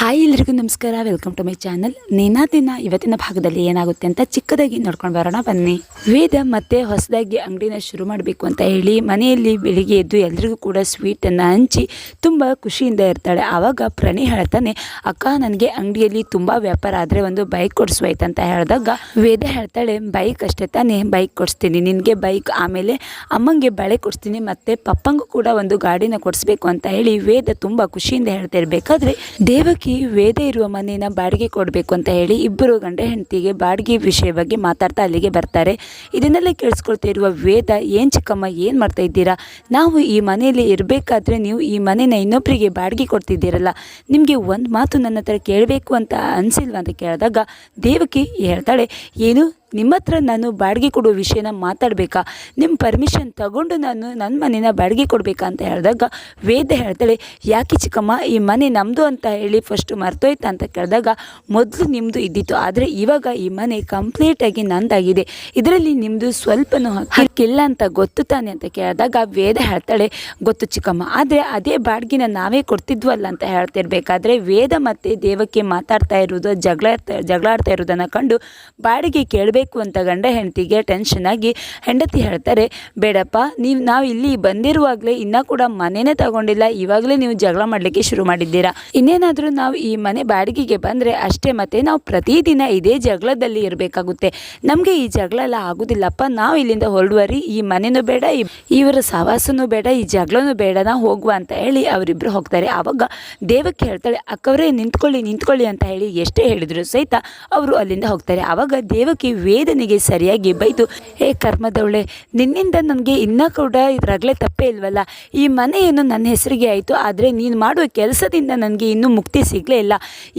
Hi ಎಲ್ರಿಗೂ ನಮಸ್ಕಾರ. Welcome to my channel ನಿನ್ನ ದಿನ ಇವತ್ತಿನ ಭಾಗದಲ್ಲಿ ಏನಾಗುತ್ತೆ ಅಂತ ಚಿಕ್ಕದಾಗಿ ನೋಡ್ಕೊಂಡು ಬರೋಣ. ಬನ್ನಿ. ವೇದ ಮತ್ತೆ ಹೊಸದಾಗಿ ಅಂಗಡಿನ ಶುರು ಮಾಡಬೇಕು ಅಂತ ಹೇಳಿ ಮನೆಯಲ್ಲಿ ಬೆಳಿಗ್ಗೆ ಎದ್ದು ಎಲ್ರಿಗೂ ಕೂಡ ಸ್ವೀಟನ್ನು ಹಂಚಿ ತುಂಬ ಖುಷಿಯಿಂದ ಇರ್ತಾಳೆ. ಆವಾಗ ಪ್ರಣಿ ಹೇಳ್ತಾನೆ, ಅಕ್ಕ, ನನಗೆ ಅಂಗಡಿಯಲ್ಲಿ ತುಂಬ ವ್ಯಾಪಾರ ಆದರೆ ಒಂದು ಬೈಕ್ ಕೊಡಿಸ್ವಾಯ್ತು ಅಂತ ಹೇಳಿದಾಗ ವೇದ ಹೇಳ್ತಾಳೆ ಬೈಕ್ ಅಷ್ಟೇ ತಾನೇ ಬೈಕ್ ಕೊಡಿಸ್ತೀನಿ. ನಿನಗೆ ಬೈಕ್ ಆಮೇಲೆ ಅಮ್ಮಂಗೆ ಬಳೆ ಕೊಡಿಸ್ತೀನಿ ಮತ್ತು ಪಪ್ಪಂಗೂ ಕೂಡ ಒಂದು ಗಾಡಿನ ಕೊಡಿಸ್ಬೇಕು ಅಂತ ಹೇಳಿ ವೇದ ತುಂಬ ಖುಷಿಯಿಂದ ಹೇಳ್ತಾ ಇರಬೇಕಾದ್ರೆ ದೇವಕಿ ವೇದ ಇರುವ ಮನೆಯನ್ನ ಬಾಡಿಗೆ ಕೊಡಬೇಕು ಅಂತ ಹೇಳಿ ಇಬ್ಬರು ಗಂಡ ಹೆಂಡತಿಗೆ ಬಾಡಿಗೆ ವಿಷಯ ಬಗ್ಗೆ ಮಾತಾಡ್ತಾ ಅಲ್ಲಿಗೆ ಬರ್ತಾರೆ. ಇದನ್ನೆಲ್ಲ ಕೇಳಿಸ್ಕೊಳ್ತಾ ಇರುವ ವೇದ, ಏನು ಚಿಕ್ಕಮ್ಮ, ಏನು ಮಾಡ್ತಾ ಇದ್ದೀರಾ? ನಾವು ಈ ಮನೆಯಲ್ಲಿ ಇರಬೇಕಾದ್ರೆ ನೀವು ಈ ಮನೇನ ಇನ್ನೊಬ್ಬರಿಗೆ ಬಾಡಿಗೆ ಕೊಡ್ತಿದ್ದೀರಲ್ಲ. ನಿಮಗೆ ಒಂದು ಮಾತು ನನ್ನ ಹತ್ರ ಕೇಳಬೇಕು ಅಂತ ಅನಿಸಿಲ್ವ? ಅಂತ ಕೇಳಿದಾಗ ದೇವಕಿ ಹೇಳ್ತಾಳೆ, ಏನು ನಿಮ್ಮ ಹತ್ರ ನಾನು ಬಾಡಿಗೆ ಕೊಡುವ ವಿಷಯನ ಮಾತಾಡಬೇಕಾ? ನಿಮ್ಮ ಪರ್ಮಿಷನ್ ತಗೊಂಡು ನಾನು ನನ್ನ ಮನೇನ ಬಾಡಿಗೆ ಕೊಡಬೇಕಾ ಅಂತ ಹೇಳಿದಾಗ ವೇದ ಹೇಳ್ತಾಳೆ, ಯಾಕೆ ಚಿಕ್ಕಮ್ಮ, ಈ ಮನೆ ನಮ್ಮದು ಅಂತ ಹೇಳಿ ಫಸ್ಟು ಮರ್ತೋಯ್ತಾ ಅಂತ ಕೇಳಿದಾಗ ಮೊದಲು ನಿಮ್ಮದು ಇದ್ದಿತ್ತು, ಆದರೆ ಇವಾಗ ಈ ಮನೆ ಕಂಪ್ಲೀಟಾಗಿ ನಂದಾಗಿದೆ. ಇದರಲ್ಲಿ ನಿಮ್ಮದು ಸ್ವಲ್ಪನೂ ಹಾಕಿಲ್ಲ ಅಂತ ಗೊತ್ತು ತಾನೆ? ಅಂತ ಕೇಳಿದಾಗ ವೇದ ಹೇಳ್ತಾಳೆ, ಗೊತ್ತು ಚಿಕ್ಕಮ್ಮ, ಆದರೆ ಅದೇ ಬಾಡಿಗೆನ ನಾವೇ ಕೊಡ್ತಿದ್ವಲ್ಲ ಅಂತ ಹೇಳ್ತಿರ್ಬೇಕಾದ್ರೆ ವೇದ ಮತ್ತು ದೇವಕ್ಕೆ ಮಾತಾಡ್ತಾ ಇರೋದು ಜಗಳ, ಜಗಳಾಡ್ತಾ ಇರೋದನ್ನು ಕಂಡು ಬಾಡಿಗೆ ಕೇಳಬೇಕು? ಅಂತ ಗಂಡ ಹೆಂಡತಿಗೆ ಟೆನ್ಷನ್ ಆಗಿ ಹೆಂಡತಿ ಹೇಳ್ತಾರೆ, ಬೇಡಪ್ಪ, ನೀವು ನಾವು ಇಲ್ಲಿ ಬಂದಿರುವಾಗಲೇ ಇನ್ನೂ ಕೂಡ ಮನೆನೇ ತಗೊಂಡಿಲ್ಲ, ಇವಾಗಲೇ ನೀವು ಜಗಳ ಮಾಡಲಿಕ್ಕೆ ಶುರು ಮಾಡಿದ್ದೀರಾ. ಇನ್ನೇನಾದರೂ ನಾವು ಈ ಮನೆ ಬಾಡಿಗೆಗೆ ಬಂದರೆ ಅಷ್ಟೇ ಮತ್ತೆ ನಾವು ಪ್ರತಿದಿನ ಇದೇ ಜಗಳದಲ್ಲಿ ಇರಬೇಕಾಗುತ್ತೆ. ನಮಗೆ ಈ ಜಗಳ ಎಲ್ಲ ಆಗೋದಿಲ್ಲಪ್ಪ, ನಾವು ಇಲ್ಲಿಂದ ಹೊರಡುವರಿ, ಈ ಮನೆಯೂ ಬೇಡ ಇವರ ಸಹವಾಸನೂ ಬೇಡ, ಈ ಜಗಳನೂ ಬೇಡ ನಾವು ಹೋಗುವ ಅಂತ ಹೇಳಿ ಅವರಿಬ್ಬರು ಹೋಗ್ತಾರೆ. ಆವಾಗ ದೇವಕ್ಕೆ ಹೇಳ್ತಾಳೆ, ಅಕ್ಕವರೇ, ನಿಂತ್ಕೊಳ್ಳಿ ನಿಂತ್ಕೊಳ್ಳಿ ಅಂತ ಹೇಳಿ ಎಷ್ಟೇ ಹೇಳಿದ್ರು ಸಹಿತ ಅವರು ಅಲ್ಲಿಂದ ಹೋಗ್ತಾರೆ. ಆವಾಗ ದೇವಕಿ ವೇದನೆಗೆ ಸರಿಯಾಗಿ ಬೈದು ಹೇ ಕರ್ಮದವಳೆ, ನಿನ್ನಿಂದ ನನಗೆ ಇನ್ನೂ ಕೂಡ ಇದರಾಗಲೇ ತಪ್ಪೇ ಇಲ್ವಲ್ಲ? ಈ ಮನೆ ಏನು ನನ್ನ ಹೆಸರಿಗೆ ಆಯಿತು, ಆದರೆ ನೀನು ಮಾಡುವ ಕೆಲಸದಿಂದ ನನಗೆ ಇನ್ನೂ ಮುಕ್ತಿ ಸಿಗಲೇ ಇಲ್ಲ.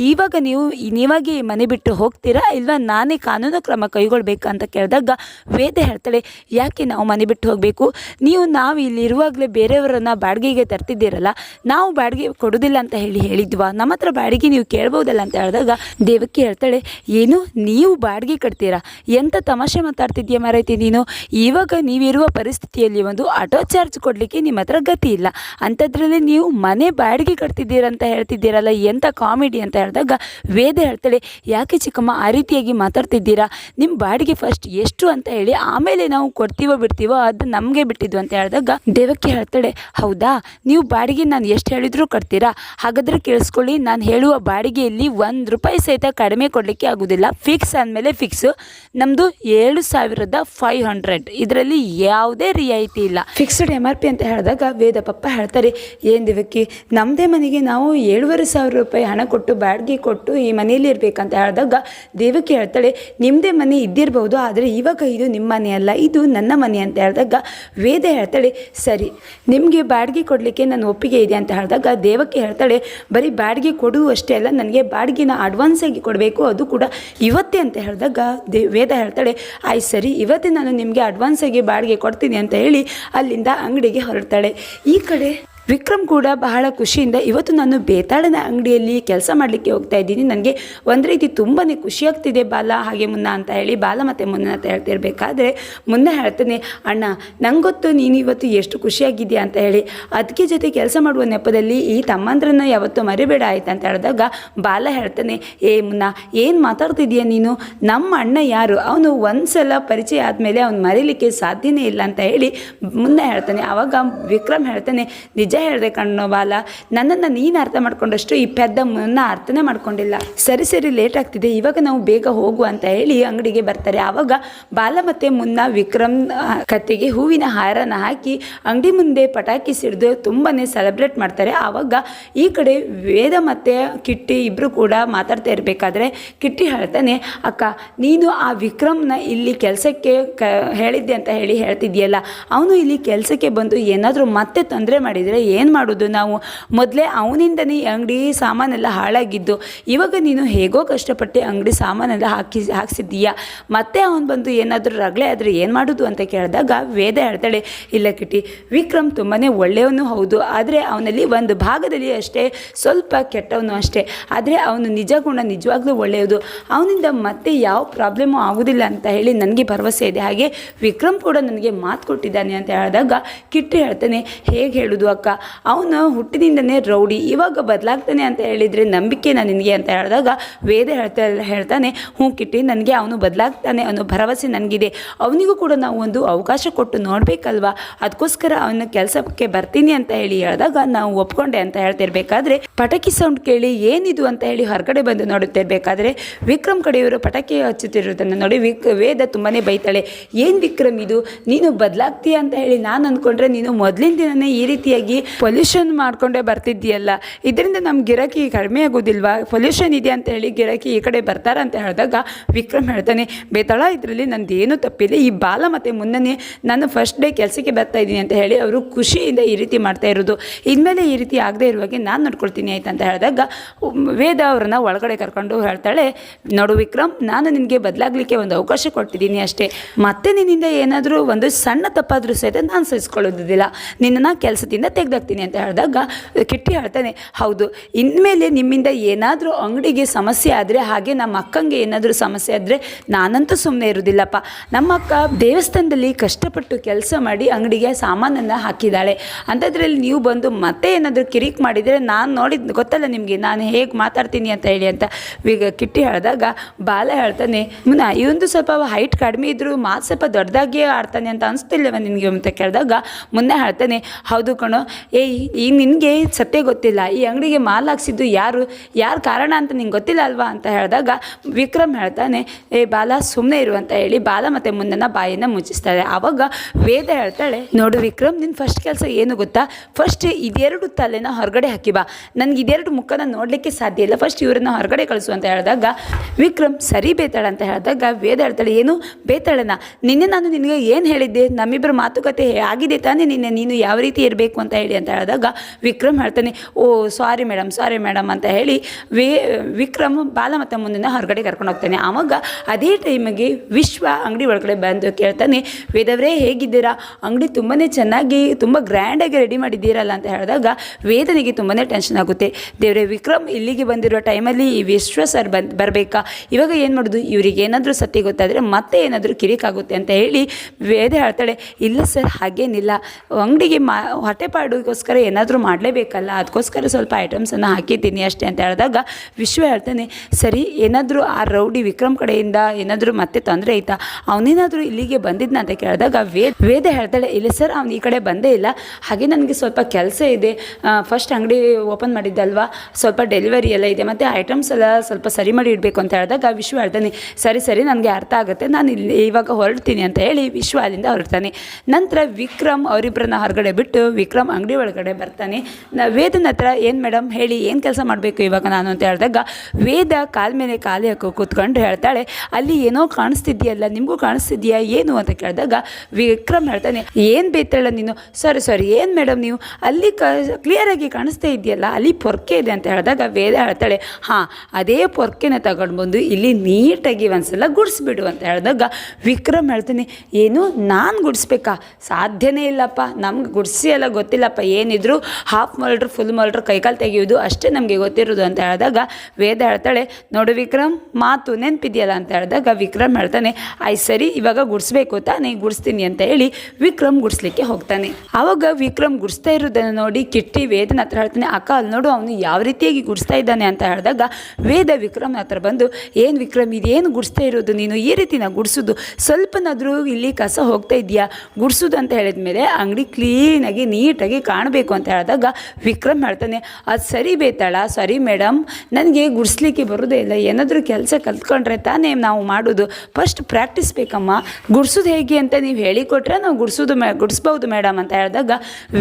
ಇವಾಗ ನೀವು, ನೀವಾಗಿ ಮನೆ ಬಿಟ್ಟು ಹೋಗ್ತೀರಾ? ಇಲ್ವಾ ನಾನೇ ಕಾನೂನು ಕ್ರಮ ಕೈಗೊಳ್ಬೇಕಂತ ಕೇಳಿದಾಗ, ವೇದ ಹೇಳ್ತಾಳೆ, ಯಾಕೆ ನಾವು ಮನೆ ಬಿಟ್ಟು ಹೋಗಬೇಕು? ನೀವು, ನಾವು ಇಲ್ಲಿರುವಾಗಲೇ ಬೇರೆಯವರನ್ನ ಬಾಡಿಗೆಗೆ ತರ್ತಿದ್ದೀರಲ್ಲ? ನಾವು ಬಾಡಿಗೆ ಕೊಡೋದಿಲ್ಲ ಅಂತ ಹೇಳಿ ಹೇಳಿದ್ವಾ? ನಮ್ಮ ಹತ್ರ ಬಾಡಿಗೆ ನೀವು ಕೇಳ್ಬೋದಲ್ಲ? ಅಂತ ಹೇಳಿದಾಗ ದೇವಕ್ಕೆ ಹೇಳ್ತಾಳೆ, ಏನು, ನೀವು ಬಾಡಿಗೆ ಕಟ್ತೀರಾ? ಎಂಥ ತಮಾಷೆ ಮಾತಾಡ್ತಿದ್ಯಾ ಮರೈತಿ ನೀನು? ಇವಾಗ ನೀವಿರುವ ಪರಿಸ್ಥಿತಿಯಲ್ಲಿ ಒಂದು ಆಟೋ ಚಾರ್ಜ್ ಕೊಡಲಿಕ್ಕೆ ನಿಮ್ಮ ಹತ್ರ ಗತಿ ಇಲ್ಲ. ಅಂಥದ್ರಲ್ಲಿ ನೀವು ಮನೆ ಬಾಡಿಗೆ ಕಟ್ತಿದ್ದೀರಂತ ಹೇಳ್ತಿದ್ದೀರಲ್ಲ ಎಂಥ ಕಾಮಿಡಿ ಅಂತ ಹೇಳಿದಾಗ ವೇದ ಹೇಳ್ತಾಳೆ, ಯಾಕೆ ಚಿಕ್ಕಮ್ಮ ಆ ರೀತಿಯಾಗಿ ಮಾತಾಡ್ತಿದ್ದೀರಾ? ನಿಮ್ಮ ಬಾಡಿಗೆ ಫಸ್ಟ್ ಎಷ್ಟು ಅಂತ ಹೇಳಿ ಆಮೇಲೆ ನಾವು ಕೊಡ್ತೀವೋ ಬಿಡ್ತೀವೋ ಅದು ನಮಗೆ ಬಿಟ್ಟಿದ್ದು ಅಂತ ಹೇಳಿದಾಗ ದೇವಕ್ಕೆ ಹೇಳ್ತಾಳೆ, ಹೌದಾ? ನೀವು ಬಾಡಿಗೆ ನಾನು ಎಷ್ಟು ಹೇಳಿದ್ರು ಕಟ್ತೀರಾ? ಹಾಗಾದರೆ ಕೇಳಿಸ್ಕೊಳ್ಳಿ, ನಾನು ಹೇಳುವ ಬಾಡಿಗೆಯಲ್ಲಿ ಒಂದು ರೂಪಾಯಿ ಸಹಿತ ಕಡಿಮೆ ಕೊಡಲಿಕ್ಕೆ ಆಗೋದಿಲ್ಲ. ಫಿಕ್ಸ್ ಅಂದಮೇಲೆ ಫಿಕ್ಸು ನಮ್ಮದು ಏಳು ಸಾವಿರದ ಫೈವ್ ಹಂಡ್ರೆಡ್ ಇದರಲ್ಲಿ ಯಾವುದೇ ರಿಯಾಯಿತಿ ಇಲ್ಲ. ಫಿಕ್ಸ್ಡ್ ಎಂ ಆರ್ ಪಿ ಅಂತ ಹೇಳಿದಾಗ ವೇದ ಪಪ್ಪ ಹೇಳ್ತಾರೆ, ಏನು ದಿವಕ್ಕಿ ನಮ್ಮದೇ ಮನೆಗೆ ನಾವು ಏಳುವರೆ ಸಾವಿರ ರೂಪಾಯಿ ಹಣ ಕೊಟ್ಟು ಬಾಡಿಗೆ ಕೊಟ್ಟು ಈ ಮನೆಯಲ್ಲಿ ಇರಬೇಕಂತ ಹೇಳಿದಾಗ ದೇವಕ್ಕೆ ಹೇಳ್ತಾಳೆ ನಿಮ್ಮದೇ ಮನೆ ಇದ್ದಿರಬಹುದು ಆದರೆ ಇವಾಗ ಇದು ನಿಮ್ಮ ಮನೆ ಅಲ್ಲ, ಇದು ನನ್ನ ಮನೆ ಅಂತ ಹೇಳಿದಾಗ ವೇದ ಹೇಳ್ತಾಳೆ, ಸರಿ, ನಿಮಗೆ ಬಾಡಿಗೆ ಕೊಡಲಿಕ್ಕೆ ನನ್ನ ಒಪ್ಪಿಗೆ ಇದೆ ಅಂತ ಹೇಳಿದಾಗ ದೇವಕ್ಕೆ ಹೇಳ್ತಾಳೆ, ಬರೀ ಬಾಡಿಗೆ ಕೊಡುವಷ್ಟೇ ಅಲ್ಲ, ನನಗೆ ಬಾಡಿಗೆನ ಅಡ್ವಾನ್ಸ್ ಆಗಿ ಕೊಡಬೇಕು, ಅದು ಕೂಡ ಇವತ್ತೇ ಅಂತ ಹೇಳಿದಾಗ ದೇ ವೇದ ಹೇಳ್ತಾಳೆ ಆಯ್ತು ಸರಿ, ಇವತ್ತೇ ನಾನು ನಿಮಗೆ ಅಡ್ವಾನ್ಸ್ ಆಗಿ ಬಾಡಿಗೆ ಕೊಡ್ತೀನಿ ಅಂತ ಹೇಳಿ ಅಲ್ಲಿಂದ ಅಂಗಡಿಗೆ ಹೊರಡ್ತಾಳೆ. ಈ ಕಡೆ ವಿಕ್ರಮ್ ಕೂಡ ಬಹಳ ಖುಷಿಯಿಂದ ಇವತ್ತು ನಾನು ಬೇತಾಳನ ಅಂಗಡಿಯಲ್ಲಿ ಕೆಲಸ ಮಾಡಲಿಕ್ಕೆ ಹೋಗ್ತಾ ಇದ್ದೀನಿ. ನನಗೆ ಒಂದು ರೀತಿ ತುಂಬಾ ಖುಷಿ ಆಗ್ತಿದೆ ಬಾಲ, ಹಾಗೆ ಮುನ್ನ ಅಂತ ಹೇಳಿ. ಬಾಲ ಮತ್ತು ಮುನ್ನ ಅಂತ ಹೇಳ್ತಿರ್ಬೇಕಾದ್ರೆ ಮುನ್ನ ಹೇಳ್ತಾನೆ, ಅಣ್ಣ ನಂಗೆ ಗೊತ್ತು ನೀನು ಇವತ್ತು ಎಷ್ಟು ಖುಷಿಯಾಗಿದೆಯಾ? ಅಂತ ಹೇಳಿ. ಅದಕ್ಕೆ ಜೊತೆ ಕೆಲಸ ಮಾಡುವ ನೆಪದಲ್ಲಿ ಈ ತಮ್ಮಂದ್ರನ್ನ ಯಾವತ್ತೂ ಮರಿಬೇಡ ಆಯ್ತು ಅಂತ ಹೇಳಿದಾಗ ಬಾಲ ಹೇಳ್ತಾನೆ, ಏ ಮುನ್ನ, ಏನು ಮಾತಾಡ್ತಿದ್ಯಾ ನೀನು? ನಮ್ಮ ಅಣ್ಣ ಯಾರು? ಅವನು ಒಂದ್ಸಲ ಪರಿಚಯ ಆದಮೇಲೆ ಅವ್ನು ಮರೀಲಿಕ್ಕೆ ಸಾಧ್ಯನೇ ಇಲ್ಲ ಅಂತ ಹೇಳಿ ಮುನ್ನ ಹೇಳ್ತಾನೆ. ಆವಾಗ ವಿಕ್ರಮ್ ಹೇಳ್ತಾನೆ, ನಿಜ ಹೇಳಿದೆ ಕಣ್ಣೋ ಬಾಲ. ನನ್ನನ್ನು ನೀನು ಅರ್ಥ ಮಾಡ್ಕೊಂಡಷ್ಟು ಈ ಪೆದ್ದಮ್ಮನ ಅರ್ಥನೇ ಮಾಡ್ಕೊಂಡಿಲ್ಲ. ಸರಿ ಸರಿ ಲೇಟ್ ಆಗ್ತಿದೆ. ಇವಾಗ ನಾವು ಬೇಗ ಹೋಗು ಅಂತ ಹೇಳಿ ಅಂಗಡಿಗೆ ಬರ್ತಾರೆ. ಆವಾಗ ಬಾಲ ಮತ್ತೆ ಮುನ್ನ ವಿಕ್ರಮ್ ಕತೆಗೆ ಕತ್ತಿಗೆ ಹೂವಿನ ಹಾರನ ಹಾಕಿ ಅಂಗಡಿ ಮುಂದೆ ಪಟಾಕಿ ಸಿಡಿದು ತುಂಬಾ ಸೆಲೆಬ್ರೇಟ್ ಮಾಡ್ತಾರೆ. ಆವಾಗ ಈ ಕಡೆ ವೇದ ಮತ್ತೆ ಕಿಟ್ಟಿ ಇಬ್ಬರು ಕೂಡ ಮಾತಾಡ್ತಾ ಇರಬೇಕಾದ್ರೆ ಕಿಟ್ಟಿ ಹೇಳ್ತಾನೆ, ಅಕ್ಕ, ನೀನು ಆ ವಿಕ್ರಮ್ನ ಇಲ್ಲಿ ಕೆಲಸಕ್ಕೆ ಕ, ಹೇಳಿದ್ದೆ ಅಂತ ಹೇಳಿ ಹೇಳ್ತಿದ್ಯಲ್ಲ ಅವನು ಇಲ್ಲಿ ಕೆಲಸಕ್ಕೆ ಬಂದು ಏನಾದರೂ ಮತ್ತೆ ತೊಂದರೆ ಮಾಡಿದರೆ ಏನು ಮಾಡೋದು ನಾವು? ಮೊದಲೇ ಅವನಿಂದನೇ ಅಂಗಡಿ ಸಾಮಾನೆಲ್ಲ ಹಾಳಾಗಿದ್ದು, ಇವಾಗ ನೀನು ಹೇಗೋ ಕಷ್ಟಪಟ್ಟು ಅಂಗಡಿ ಸಾಮಾನೆಲ್ಲ ಹಾಕಿ, ಹಾಕ್ಸಿದ್ದೀಯಾ? ಮತ್ತೆ ಅವನು ಬಂದು ಏನಾದರೂ ರಗಳೆ ಆದರೆ ಏನು ಮಾಡೋದು ಅಂತ ಕೇಳಿದಾಗ ವೇದ ಹೇಳ್ತಾಳೆ, ಇಲ್ಲ ಕಿಟಿ ವಿಕ್ರಮ್ ತುಂಬಾ ಒಳ್ಳೆಯವನು ಹೌದು, ಆದರೆ ಅವನಲ್ಲಿ ಒಂದು ಭಾಗದಲ್ಲಿ ಅಷ್ಟೇ, ಸ್ವಲ್ಪ ಕೆಟ್ಟವನು ಅಷ್ಟೇ, ಆದರೆ ಅವನು ನಿಜ ಗುಣ ನಿಜವಾಗ್ಲೂ ಒಳ್ಳೆಯದು. ಅವನಿಂದ ಮತ್ತೆ ಯಾವ ಪ್ರಾಬ್ಲಮ್ಮು ಆಗೋದಿಲ್ಲ ಅಂತ ಹೇಳಿ ನನಗೆ ಭರವಸೆ ಇದೆ. ಹಾಗೆ ವಿಕ್ರಮ್ ಕೂಡ ನನಗೆ ಮಾತು ಕೊಟ್ಟಿದ್ದಾನೆ ಅಂತ ಹೇಳಿದಾಗ ಕಿಟ್ಟಿ ಹೇಳ್ತಾನೆ, ಹೇಗೆ ಹೇಳೋದು ಅಕ್ಕ? ಅವನು ಹುಟ್ಟಿನಿಂದನೇ ರೌಡಿ, ಇವಾಗ ಬದಲಾಗ್ತಾನೆ ಅಂತ ಹೇಳಿದರೆ ನಂಬಿಕೆ ನಾನು ನಿನಗೆ? ಅಂತ ಹೇಳಿದಾಗ, ವೇದ ಹೇಳ್ತಾ, ಹೇಳ್ತಾನೆ, ಹ್ಞೂ ಕಿಟ್ಟಿ, ನನಗೆ ಅವನು ಬದಲಾಗ್ತಾನೆ ಅನ್ನೋ ಭರವಸೆ ನನಗಿದೆ. ಅವನಿಗೂ ಕೂಡ ನಾವು ಒಂದು ಅವಕಾಶ ಕೊಟ್ಟು ನೋಡಬೇಕಲ್ವಾ? ಅದಕ್ಕೋಸ್ಕರ ಅವನ ಕೆಲಸಕ್ಕೆ ಬರ್ತೀನಿ ಅಂತ ಹೇಳಿ ಹೇಳಿದಾಗ, ನಾವು ಒಪ್ಕೊಂಡೆ ಅಂತ ಹೇಳ್ತಿರ್ಬೇಕಾದ್ರೆ, ಪಟಾಕಿ ಸೌಂಡ್ ಕೇಳಿ ಏನಿದು ಅಂತ ಹೇಳಿ ಹೊರಗಡೆ ಬಂದು ನೋಡುತ್ತಿರ್ಬೇಕಾದ್ರೆ, ವಿಕ್ರಮ್ ಕಡೆಯವರು ಪಟಾಕಿ ಹಚ್ಚುತ್ತಿರುವುದನ್ನು ನೋಡಿ ವಿಕ್, ವೇದ ತುಂಬಾ ಬೈತಾಳೆ, ಏನು ವಿಕ್ರಮ್ ಇದು? ನೀನು ಬದಲಾಗ್ತೀಯ ಅಂತ ಹೇಳಿ ನಾನು ಅಂದ್ಕೊಂಡ್ರೆ ನೀನು ಮೊದಲಿನ ದಿನನೇ ಈ ರೀತಿಯಾಗಿ ಪೊಲ್ಯೂಷನ್ ಮಾಡಿಕೊಂಡೇ ಬರ್ತಿದ್ದೀಯಲ್ಲ. ಇದರಿಂದ ನಮ್ಮ ಗಿರಾಕಿ ಕಡಿಮೆ ಆಗೋದಿಲ್ವಾ? ಪೊಲ್ಯೂಷನ್ ಇದೆ ಅಂತ ಹೇಳಿ ಗಿರಾಕಿ ಈ ಕಡೆ ಬರ್ತಾರ ಅಂತ ಹೇಳಿದಾಗ ವಿಕ್ರಮ್ ಹೇಳ್ತಾನೆ, ಬೇತಾಳ, ಇದರಲ್ಲಿ ನಂದು ಏನೂ ತಪ್ಪಿಲ್ಲ. ಈ ಬಾಲ ಮತ್ತು ಮುನ್ನನೇ ನಾನು ಫಸ್ಟ್ ಡೇ ಕೆಲಸಕ್ಕೆ ಬರ್ತಾ ಇದ್ದೀನಿ ಅಂತ ಹೇಳಿ ಅವರು ಖುಷಿಯಿಂದ ಈ ರೀತಿ ಮಾಡ್ತಾ ಇರೋದು. ಇನ್ಮೇಲೆ ಈ ರೀತಿ ಆಗದೆ ಇರುವಾಗೆ ನಾನು ನೋಡ್ಕೊಳ್ತೀನಿ ಆಯ್ತು ಅಂತ ಹೇಳಿದಾಗ ವೇದ ಅವ್ರನ್ನ ಒಳಗಡೆ ಕರ್ಕೊಂಡು ಹೇಳ್ತಾಳೆ, ನೋಡು ವಿಕ್ರಮ್, ನಾನು ನಿನಗೆ ಬದಲಾಗಲಿಕ್ಕೆ ಒಂದು ಅವಕಾಶ ಕೊಡ್ತಿದ್ದೀನಿ ಅಷ್ಟೇ. ಮತ್ತೆ ನಿನ್ನಿಂದ ಏನಾದರೂ ಒಂದು ಸಣ್ಣ ತಪ್ಪಾದರೂ ಸಹಿತ ನಾನು ಸಹಿಸ್ಕೊಳ್ಳೋದಿಲ್ಲ ನಿನ್ನನ್ನು ಕೆಲಸದಿಂದ ತೆಗೆದಾಕ್ತೀನಿ ಅಂತ ಹೇಳಿದಾಗ ಕಿಟ್ಟಿ ಹೇಳ್ತಾನೆ, ಹೌದು, ಇನ್ಮೇಲೆ ನಿಮ್ಮಿಂದ ಏನಾದರೂ ಅಂಗಡಿಗೆ ಸಮಸ್ಯೆ ಆದರೆ ಹಾಗೆ ನಮ್ಮ ಅಕ್ಕಂಗೆ ಏನಾದರೂ ಸಮಸ್ಯೆ ಆದರೆ ನಾನಂತೂ ಸುಮ್ಮನೆ ಇರೋದಿಲ್ಲಪ್ಪ. ನಮ್ಮ ಅಕ್ಕ ದೇವಸ್ಥಾನದಲ್ಲಿ ಕಷ್ಟಪಟ್ಟು ಕೆಲಸ ಮಾಡಿ ಅಂಗಡಿಗೆ ಸಾಮಾನನ್ನು ಹಾಕಿದ್ದಾಳೆ. ಅಂಥದ್ರಲ್ಲಿ ನೀವು ಬಂದು ಮತ್ತೆ ಏನಾದರೂ ಕಿರಿಕ್ ಮಾಡಿದರೆ ನಾನು ನೋಡಿದ, ಗೊತ್ತಲ್ಲ ನಿಮಗೆ, ನಾನು ಹೇಗೆ ಮಾತಾಡ್ತೀನಿ ಅಂತ ಹೇಳಿ ಅಂತ. ಈಗ ಕಿಟ್ಟಿ ಹೇಳಿದಾಗ ಬಾಲ ಹೇಳ್ತಾನೆ ಮುನ್ನ ಇವೊಂದು ಸ್ವಲ್ಪ ಹೈಟ್ ಕಡಿಮೆ ಇದ್ದರೂ ಮಾತು ಸ್ವಲ್ಪ ದೊಡ್ಡದಾಗಿಯೇ ಆಡ್ತಾನೆ ಅಂತ ಅನಿಸ್ತಿಲ್ಲವ ನಿನಗೆ? ಅಂತ ಕೇಳಿದಾಗ ಮುನ್ನೆ ಹೇಳ್ತಾನೆ, ಹೌದು ಕಣೋ ಏಯ್ ಈಗ ನಿನಗೆ ಸತ್ಯ ಗೊತ್ತಿಲ್ಲ. ಈ ಅಂಗಡಿಗೆ ಮಾಲ್ ಹಾಕ್ಸಿದ್ದು ಯಾರು? ಯಾರು ಕಾರಣ ಅಂತ ನಿಂಗೆ ಗೊತ್ತಿಲ್ಲ ಅಲ್ವಾ? ಅಂತ ಹೇಳಿದಾಗ ವಿಕ್ರಮ್ ಹೇಳ್ತಾನೆ, ಏ ಬಾಲ ಸುಮ್ಮನೆ ಇರು ಅಂತ ಹೇಳಿ ಬಾಲ ಮತ್ತು ಮುಂದನ ಬಾಯಿನ ಮುಚ್ಚಿಸ್ತಾರೆ. ಆವಾಗ ವೇದ ಹೇಳ್ತಾಳೆ, ನೋಡು ವಿಕ್ರಮ್ ನಿನ್ನ ಫಸ್ಟ್ ಕೆಲಸ ಏನು ಗೊತ್ತಾ? ಫಸ್ಟ್ ಇದೆರಡು ತಲೆನ ಹೊರಗಡೆ ಹಾಕಿ ಬಾ. ನನಗೆ ಇದೆರಡು ಮುಖನ ನೋಡಲಿಕ್ಕೆ ಸಾಧ್ಯ ಇಲ್ಲ. ಫಸ್ಟ್ ಇವರನ್ನ ಹೊರಗಡೆ ಕಳಿಸು ಅಂತ ಹೇಳಿದಾಗ ವಿಕ್ರಮ್, ಸರಿ ಬೇತಾಳ ಅಂತ ಹೇಳಿದಾಗ ವೇದ ಹೇಳ್ತಾಳೆ, ಏನು ಬೇತಾಳನ? ನಿನ್ನೆ ನಾನು ನಿನಗೆ ಏನು ಹೇಳಿದ್ದೆ? ನಮ್ಮಿಬ್ಬರ ಮಾತುಕತೆ ಆಗಿದೆ ತಾನೇ ನಿನ್ನೆ? ನೀನು ಯಾವ ರೀತಿ ಇರಬೇಕು ಅಂತ ಹೇಳಿ ಅಂತ ಹೇಳಿದಾಗ ವಿಕ್ರಮ್ ಹೇಳ್ತಾನೆ, ಓ ಸಾರಿ ಮೇಡಮ್ ಸಾರಿ ಮೇಡಮ್ ಅಂತ ಹೇಳಿ ವೇ, ವಿಕ್ರಮ್ ಬಾಲ ಮತ್ತು ಮುಂದಿನ ಹೊರಗಡೆ ಕರ್ಕೊಂಡು ಹೋಗ್ತಾನೆ. ಆವಾಗ ಅದೇ ಟೈಮಿಗೆ ವಿಶ್ವ ಅಂಗಡಿ ಒಳಗಡೆ ಬಂದು ಕೇಳ್ತಾನೆ, ವೇದವರೇ, ಹೇಗಿದ್ದೀರಾ? ಅಂಗಡಿ ತುಂಬಾ ಚೆನ್ನಾಗಿ, ತುಂಬ ಗ್ರ್ಯಾಂಡಾಗಿ ರೆಡಿ ಮಾಡಿದ್ದೀರಲ್ಲ ಅಂತ ಹೇಳಿದಾಗ ವೇದನಿಗೆ ತುಂಬಾ ಟೆನ್ಷನ್ ಆಗುತ್ತೆ. ದೇವರೇ, ವಿಕ್ರಮ್ ಇಲ್ಲಿಗೆ ಬಂದಿರೋ ಟೈಮಲ್ಲಿ ಈ ವಿಶ್ವ ಸರ್ ಬಂದು, ಬರಬೇಕಾ? ಇವಾಗ ಏನು ಮಾಡೋದು? ಇವರಿಗೆ ಏನಾದರೂ ಸತ್ಯ ಗೊತ್ತಾದರೆ ಮತ್ತೆ ಏನಾದರೂ ಕಿರಿಕಾಗುತ್ತೆ ಅಂತ ಹೇಳಿ ವೇದ ಹೇಳ್ತಾಳೆ, ಇಲ್ಲ ಸರ್ ಹಾಗೇನಿಲ್ಲ. ಅಂಗಡಿಗೆ ಮಾ ಹೊಟ್ಟೆಪಾಡಿಗೋಸ್ಕರ ಏನಾದರೂ ಮಾಡಲೇಬೇಕಲ್ಲ? ಅದಕ್ಕೋಸ್ಕರ ಸ್ವಲ್ಪ ಐಟಮ್ಸನ್ನು ಹಾಕಿದ್ದೀನಿ ಅಷ್ಟೇ ಅಂತ ಹೇಳಿದಾಗ ವಿಶ್ವ ಹೇಳ್ತಾನೆ, ಸರಿ, ಏನಾದರೂ ಆ ರೌಡಿ ವಿಕ್ರಮ್ ಕಡೆಯಿಂದ ಏನಾದರೂ ಮತ್ತೆ ತೊಂದರೆ ಆಯ್ತಾ? ಅವನೇನಾದರೂ ಇಲ್ಲಿಗೆ ಬಂದಿದ್ನ ಅಂತ ಕೇಳಿದಾಗ ವೇದ ವೇದ ಹೇಳ್ತಾಳೆ, ಇಲ್ಲ ಸರ್, ಅವ್ನು ಈ ಕಡೆ ಬಂದೇ ಇಲ್ಲ. ಹಾಗೆ ನನಗೆ ಸ್ವಲ್ಪ ಕೆಲಸ ಇದೆ. ಫಸ್ಟ್ ಅಂಗಡಿ ಓಪನ್ ಮಾಡಿದ್ದಲ್ವಾ? ಸ್ವಲ್ಪ ಡೆಲಿವರಿ ಎಲ್ಲ ಇದೆ. ಮತ್ತು ಐಟಮ್ಸ್ ಎಲ್ಲ ಸ್ವಲ್ಪ ಸರಿ ಮಾಡಿ ಇಡಬೇಕು ಅಂತ ಹೇಳಿದಾಗ ವಿಶ್ವ ಹೇಳ್ತಾನೆ, ಸರಿ ಸರಿ, ನನಗೆ ಅರ್ಥ ಆಗುತ್ತೆ. ನಾನು ಇಲ್ಲಿ ಇವಾಗ ಹೊರಡ್ತೀನಿ ಅಂತ ಹೇಳಿ ವಿಶ್ವ ಅಲ್ಲಿಂದ ಹೊರಡ್ತಾನೆ. ನಂತರ ವಿಕ್ರಮ್ ಅವರಿಬ್ಬರನ್ನ ಹೊರಗಡೆ ಬಿಟ್ಟು, ವಿಕ್ರಮ್ ಅಂಗಡಿ ಒಳಗಡೆ ಬರ್ತಾನೆ. ನ, ವೇದನ ಹತ್ರ ಏನು ಮೇಡಮ್ ಹೇಳಿ, ಏನು ಕೆಲಸ ಮಾಡಬೇಕು ಇವಾಗ ನಾನು ಅಂತ ಹೇಳಿದಾಗ, ವೇದ ಕಾಲ ಮೇಲೆ ಕಾಲು ಹಾಕೋ ಕೂತ್ಕೊಂಡು ಹೇಳ್ತಾಳೆ, ಅಲ್ಲಿ ಏನೋ ಕಾಣಿಸ್ತಿದ್ಯಲ್ಲ, ನಿಮಗೂ ಕಾಣಿಸ್ತಿದ್ಯಾ, ಏನು ಅಂತ ಕೇಳಿದಾಗ ವಿಕ್ರಮ್ ಹೇಳ್ತಾನೆ, ಏನು ಬೇತಾಳ ನೀನು? ಸಾರಿ ಸಾರಿ, ಏನು ಮೇಡಮ್ ನೀವು? ಅಲ್ಲಿ ಕ ಕ್ಲಿಯರಾಗಿ ಕಾಣಿಸ್ತಾ ಇದೆಯಲ್ಲ, ಅಲ್ಲಿ ಪೊರ್ಕೆ ಇದೆ ಅಂತ ಹೇಳಿದಾಗ ವೇದ ಹೇಳ್ತಾಳೆ, ಹಾಂ, ಅದೇ ಪೊರ್ಕೆನ ತಗೊಂಡು ಬಂದು ಇಲ್ಲಿ ನೀಟಾಗಿ ಒಂದ್ಸಲ ಗುಡಿಸ್ಬಿಡು ಅಂತ ಹೇಳಿದಾಗ ವಿಕ್ರಮ್ ಹೇಳ್ತಾನೆ, ಏನು, ನಾನು ಗುಡಿಸ್ಬೇಕಾ? ಸಾಧ್ಯನೇ ಇಲ್ಲಪ್ಪ, ನಮ್ಗೆ ಗುಡಿಸಿ ಎಲ್ಲ ಗೊತ್ತಿಲ್ಲಪ್ಪ ಏನಿದ್ರು ಹಾಫ್ ಮಲ್ಡ್ರು ಫುಲ್ ಮಲ್ಡ್ರು ಕೈಕಾಲು ತೆಗೆಯೋದು ಅಷ್ಟೇ ನಮಗೆ ಗೊತ್ತಿರೋದು ಅಂತ ಹೇಳಿದಾಗ ವೇದ ಹೇಳ್ತಾಳೆ, ನೋಡು ವಿಕ್ರಮ್, ಮಾತು ನೆನಪಿದೆಯಲ್ಲ? ಅಂತ ಹೇಳಿದಾಗ ವಿಕ್ರಮ್ ಹೇಳ್ತಾನೆ, ಆಯ್ ಸರಿ, ಇವಾಗ ಗುಡಿಸ್ಬೇಕು ತಾನೇ, ಗುಡಿಸ್ತೀನಿ ಅಂತ ಹೇಳಿ ವಿಕ್ರಮ್ ಗುಡಿಸ್ಲಿಕ್ಕೆ ಹೋಗ್ತಾನೆ. ಆವಾಗ ವಿಕ್ರಮ್ ಗುಡಿಸ್ತಾ ಇರೋದನ್ನು ನೋಡಿ ಕಿಟ್ಟಿ ವೇದನ ಹತ್ರ ಹೇಳ್ತಾನೆ, ಅಕ್ಕ, ಅಲ್ಲಿ ನೋಡು, ಅವನು ಯಾವ ರೀತಿಯಾಗಿ ಗುಡಿಸ್ತಾ ಇದ್ದಾನೆ? ಅಂತ ಹೇಳಿದಾಗ ವೇದ ವಿಕ್ರಮ್ ಹತ್ರ ಬಂದು, ಏನು ವಿಕ್ರಮ್, ಇದೇನು ಗುಡಿಸ್ತಾ ಇರೋದು? ನೀನು ಈ ರೀತಿ ಗುಡಿಸೋದು? ಸ್ವಲ್ಪನಾದರೂ ಇಲ್ಲಿ ಕಸ ಹೋಗ್ತಾ ಇದೆಯಾ ಗುಡಿಸೋದು ಅಂತ ಹೇಳಿದ ಮೇಲೆ ಅಂಗಡಿ ಕ್ಲೀನಾಗಿ ನೀಟಾಗಿ ಕಾಣಬೇಕು ಅಂತ ಹೇಳಿದಾಗ ವಿಕ್ರಮ್ ಹೇಳ್ತಾನೆ, ಅದು ಸರಿ ಬೇತಾಳ, ಸರಿ ಮೇಡಮ್ ನನಗೆ ಗುಡಿಸ್ಲಿಕ್ಕೆ ಬರೋದೇ ಇಲ್ಲ, ಏನಾದರೂ ಕೆಲಸ ಕಲ್ತ್ಕೊಂಡ್ರೆ ತಾನೇ ನಾವು ಮಾಡೋದು. ಫಸ್ಟ್ ಪ್ರಾಕ್ಟೀಸ್ ಬೇಕಮ್ಮ, ಗುಡಿಸೋದು ಹೇಗೆ ಅಂತ ನೀವು ಹೇಳಿಕೊಟ್ರೆ ನಾವು ಗುಡಿಸೋದು ಮೇ, ಗುಡಿಸ್ಬೋದು ಮೇಡಮ್ ಅಂತ ಹೇಳಿದಾಗ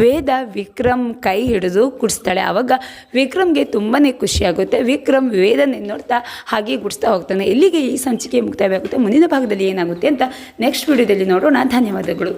ವೇದ ವಿಕ್ರಮ್ ಕೈ ಹಿಡಿದು ಗುಡಿಸ್ತಾಳೆ. ಆವಾಗ ವಿಕ್ರಮ್ಗೆ ತುಂಬಾ ಖುಷಿಯಾಗುತ್ತೆ ವಿಕ್ರಮ್ ವೇದನೆ ನೋಡ್ತಾ ಹಾಗೆ ಗುಡಿಸ್ತಾ ಹೋಗ್ತಾನೆ. ಇಲ್ಲಿಗೆ ಈ ಸಂಚಿಕೆ ಮುಕ್ತಾಯವಾಗುತ್ತೆ. ಮುಂದಿನ ಭಾಗದಲ್ಲಿ ಏನಾಗುತ್ತೆ ಅಂತ ನೆಕ್ಸ್ಟ್ ವಿಡಿಯೋದಲ್ಲಿ ನೋಡೋಣ. ಧನ್ಯವಾದಗಳು.